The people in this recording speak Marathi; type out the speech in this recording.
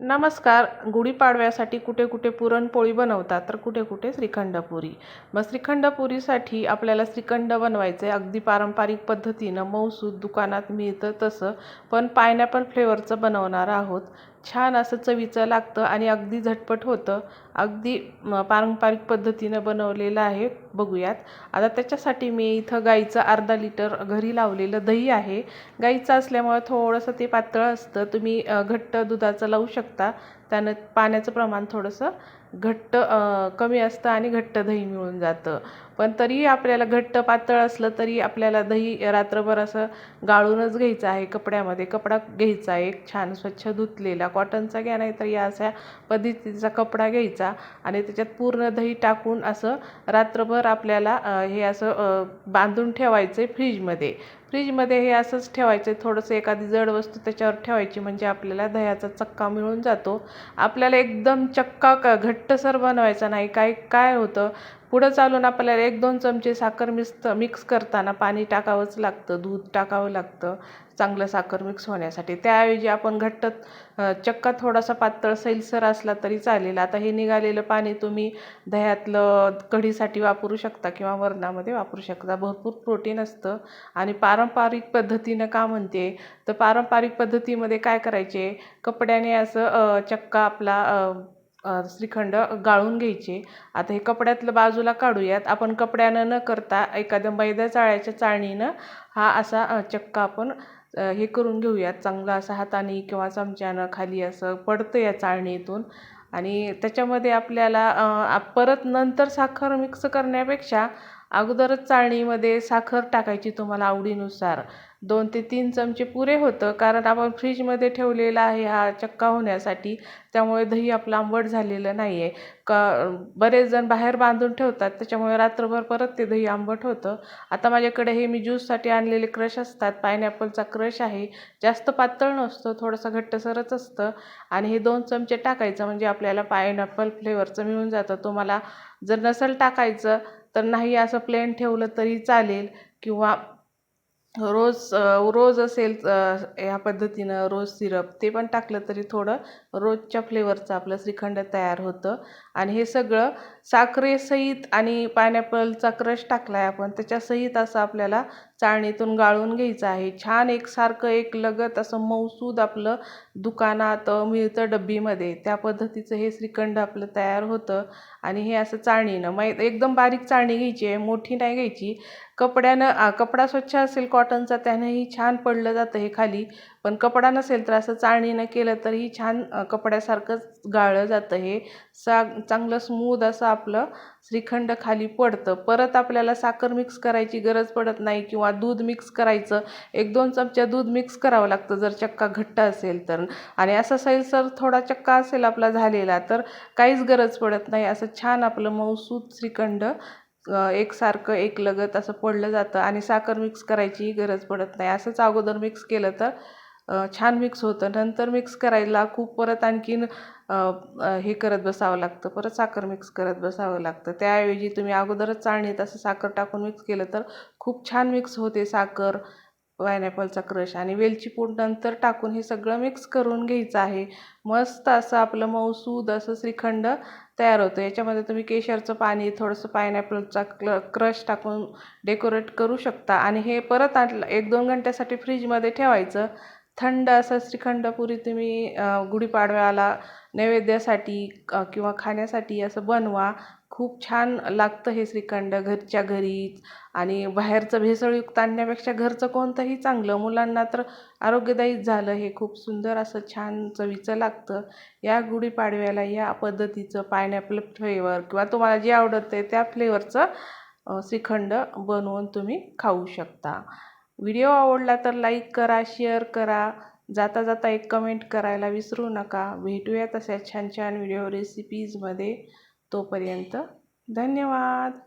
नमस्कार. गुढीपाडव्यासाठी कुठे कुठे पुरणपोळी बनवतात? तर कुठे कुठे श्रीखंडपुरी. मग श्रीखंडपुरीसाठी आपल्याला श्रीखंड बनवायचं आहे अगदी पारंपरिक पद्धतीनं मऊसूद दुकानात मिळतं तसं. पण पायनॅपल फ्लेवरचं बनवणार आहोत. छान असं चवीचं लागतं आणि अगदी झटपट होतं. अगदी पारंपरिक पद्धतीनं बनवलेलं आहे. बघूयात. आता त्याच्यासाठी मी इथं गाईचं अर्धा लिटर घरी लावलेलं दही आहे. गाईचं असल्यामुळं थोडंसं ते पातळ असतं. तुम्ही घट्ट दुधाचं लावू शकता. त्यानं पाण्याचं प्रमाण थोडंसं घट्ट कमी असतं आणि घट्ट दही मिळून जातं. पण तरीही आपल्याला घट्ट पातळ असलं तरी आपल्याला दही रात्रभर असं गाळूनच घ्यायचं आहे कपड्यामध्ये. कपडा घ्यायचा एक छान स्वच्छ धुतलेला. कॉटनचा घ्या नाही तर या अशा पद्धतीचा कपडा घ्यायचा आणि त्याच्यात पूर्ण दही टाकून असं रात्रभर आपल्याला हे असं बांधून ठेवायचं आहे फ्रीजमध्ये. फ्रीजमध्ये हे असंच ठेवायचं आहे थोडंसं एखादी जड वस्तू त्याच्यावर ठेवायची म्हणजे आपल्याला दह्याचा चक्का मिळून जातो. आपल्याला एकदम चक्का क घट्टसर बनवायचा नाही. काय काय होतं? पुढं चालून आपल्याला एक दोन चमचे साखर मिक्स मिक्स करताना पाणी टाकावंच लागतं दूध टाकावं लागतं चांगलं साखर मिक्स होण्यासाठी. त्याऐवजी आपण घट्ट चक्का थोडासा पातळ सैलसर असला तरी चालेल. आता हे निघालेलं पाणी तुम्ही दह्यातलं कढीसाठी वापरू शकता किंवा वरणामध्ये वापरू शकता. भरपूर प्रोटीन असतं. आणि पारंपरिक पद्धतीनं का म्हणते? तर पारंपरिक पद्धतीमध्ये काय करायचे? कपड्याने असं चक्का आपला श्रीखंड गाळून घ्यायचे. आता हे कपड्यातलं बाजूला काढूयात. आपण कपड्यानं न करता एखाद्या मैद्या चाळ्याच्या चाळणीनं हा असा चक्का आपण हे करून घेऊयात. चांगला असं हाताने किंवा चमच्यानं खाली असं पडतं या चाळणीतून. आणि त्याच्यामध्ये आपल्याला परत नंतर साखर मिक्स करण्यापेक्षा अगोदरच चाळणीमध्ये साखर टाकायची तुम्हाला आवडीनुसार. दोन ते तीन चमचे पुरे होतं कारण आपण फ्रीजमध्ये ठेवलेला आहे हा चक्का होण्यासाठी त्यामुळे दही आपलं आंबट झालेलं नाही आहे का बरेच जण बाहेर बांधून ठेवतात त्याच्यामुळे रात्रभर परत ते दही आंबट होतं. आता माझ्याकडे हे मी ज्यूससाठी आणलेले क्रश असतात पायनॅपलचा क्रश आहे जास्त पातळ नसतं थोडंसं घट्टसरच असतं. आणि हे दोन चमचे टाकायचं म्हणजे आपल्याला पायनॅपल फ्लेवरचं मिळून जातं. तुम्हाला जर नसेल टाकायचं तर नाही असं प्लेन ठेवलं तरी चालेल. किंवा रोज रोज असेल ह्या पद्धतीनं रोज सिरप ते पण टाकलं तरी थोडं रोजच्या फ्लेवरचं आपलं श्रीखंड तयार होतं. आणि हे सगळं साखरेसहित आणि पायनॅपलचा क्रश टाकला आहे आपण त्याच्यासहित असं आपल्याला चाळणीतून गाळून घ्यायचं आहे. छान एकसारखं एक लगत असं मऊसूद आपलं दुकानात मिळतं डब्बीमध्ये. त्या पद्धतीचं हे श्रीखंड आपलं तयार होतं आणि हे असं चाळणीनं. मग एकदम बारीक चाळणी घ्यायची आहे. मोठी नाही घ्यायची. कपड्यानं कपडा स्वच्छ असेल कॉटनचा त्यानंही छान पडलं जातं हे खाली. पण कपडा नसेल तर असं चाळणीनं केलं तरीही छान कपड्यासारखंच गाळलं जातं हे. सा चांगलं स्मूद असं आपलं श्रीखंड खाली पडतं. परत आपल्याला साखर मिक्स करायची गरज पडत नाही किंवा दूध मिक्स करायचं. एक दोन चमचा दूध मिक्स करावं लागतं जर चक्का घट्ट असेल तर. आणि असा सैलसर थोडा चक्का असेल आपला झालेला तर काहीच गरज पडत नाही. असं छान आपलं मौसूद श्रीखंड एकसारखं एक लगत असं पडलं जातं आणि साखर मिक्स करायचीही गरज पडत नाही. असंच अगोदर मिक्स केलं तर छान मिक्स होतं. नंतर मिक्स करायला खूप परत आणखीन हे करत बसावं लागतं. परत साखर मिक्स करत बसावं लागतं. त्याऐवजी तुम्ही अगोदरच चाळणीत असं साखर टाकून मिक्स केलं तर खूप छान मिक्स होते साखर पायनॅपलचा क्रश आणि वेलची पूड नंतर टाकून हे सगळं मिक्स करून घ्यायचं आहे. मस्त असं आपलं मऊसूद असं श्रीखंड तयार होतं. याच्यामध्ये तुम्ही केशरचं पाणी थोडंसं पायनॅपलचा क्ल क्रश टाकून डेकोरेट करू शकता. आणि हे परत आणलं एक दोन घंट्यासाठी फ्रीजमध्ये ठेवायचं. थंड असं श्रीखंडपुरी तुम्ही गुढीपाडव्याला नैवेद्यासाठी किंवा खाण्यासाठी असं बनवा. खूप छान लागतं हे श्रीखंड घरच्या घरीच आणि बाहेरचं भेसळयुक्त आणण्यापेक्षा घरचं कोणतंही चांगलं. मुलांना तर आरोग्यदायीच झालं. हे खूप सुंदर असं छान चवीचं लागतं. या गुढीपाडव्याला या पद्धतीचं पायनॅपल फ्लेवर किंवा तुम्हाला जे आवडतं आहे त्या फ्लेवरचं श्रीखंड बनवून तुम्ही खाऊ शकता. व्हिडिओ आवडला तर लाईक करा शेअर करा. जाता जाता एक कमेंट करायला विसरू नका. भेटूया तशा छान छान व्हिडिओ रेसिपीजमध्ये तोपर्यंत धन्यवाद.